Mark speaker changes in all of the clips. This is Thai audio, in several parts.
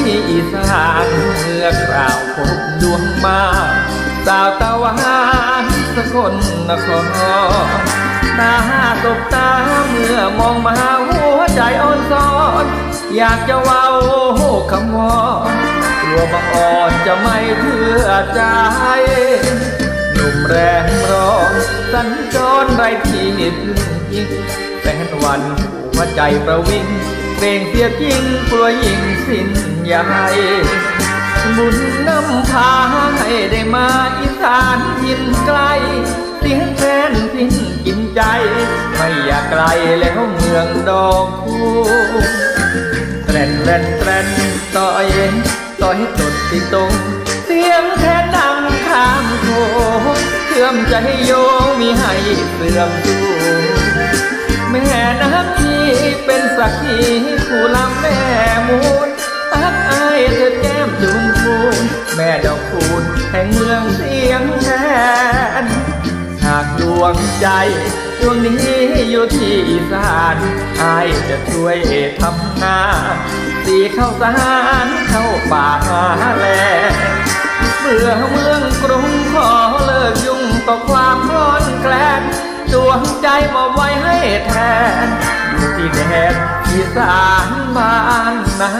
Speaker 1: ที่อีสานเมื่อกล่าวพบดวงมาสาวตะวันสกลนครตาตบตาเมื่อมองมาหัวใจอ่อนซ้อน อยากจะว้าคำวอนกลัวบังอ่อนจะไม่เชื่อใจหนุ่มแรงร้องสัญจรไรที่พึ่งยิงแฟนวันหัวใจประวิง เกรงเสียจริงกลัวยิ่งสิ้นใหญ่บุญนำพาให้ได้มาอีสานยินไกลเสียงแฟนสิ้นกินใจ ไม่อยากไกลแล้วเมืองดอกคูแตรนแตรนแตรนต่อยต่อยตดที่ตรงเสียงแค่ดังข้ามโขงเชื่อมใจโยมีให้เสื่อมสูแม่นักที่ เป็นสักขีผู้ลำแม่มูลตักอายเธอแก้มจุนพูนแม่ดอกคูณแห่งเมืองเสียงแทนหากดวงใจดวงนี้อยู่ที่อีสานอายจะช่วยทำงานตีเข้าวสารเข้าป่าแลเมื่อเมืองกรุงขอเลิกยุ่งต่อความร้อนแกลนดวงใจมอบไว้ให้แทนอยู่ที่แดน อีสานบ้านนา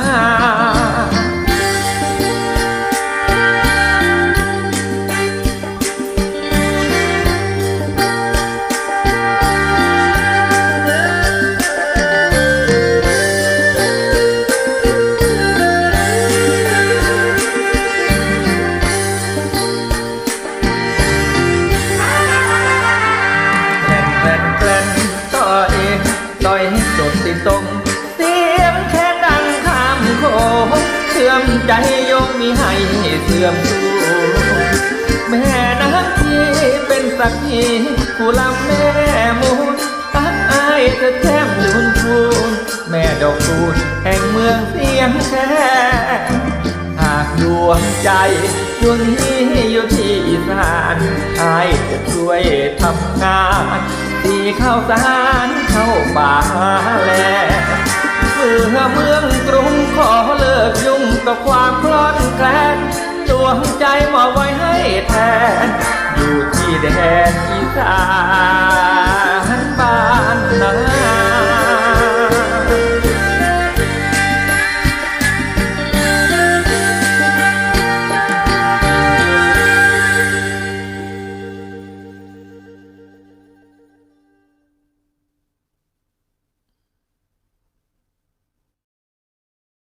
Speaker 1: มีให้เสื่อมสูแม่นักที่เป็นสักขีผู้ลำแม่มูลตักอายเธอแก้มยูนพูนแม่ดอกคูณแห่งเมืองเสียงแค่หากดวงใจดวงนี้อยู่ที่อีสานอายจะช่วยทำงานตีข้าวสารเข้าป่าแล กับความคลอนแคลนดวงใจมอบไว้ให้แทน อยู่ที่แดนอีสาน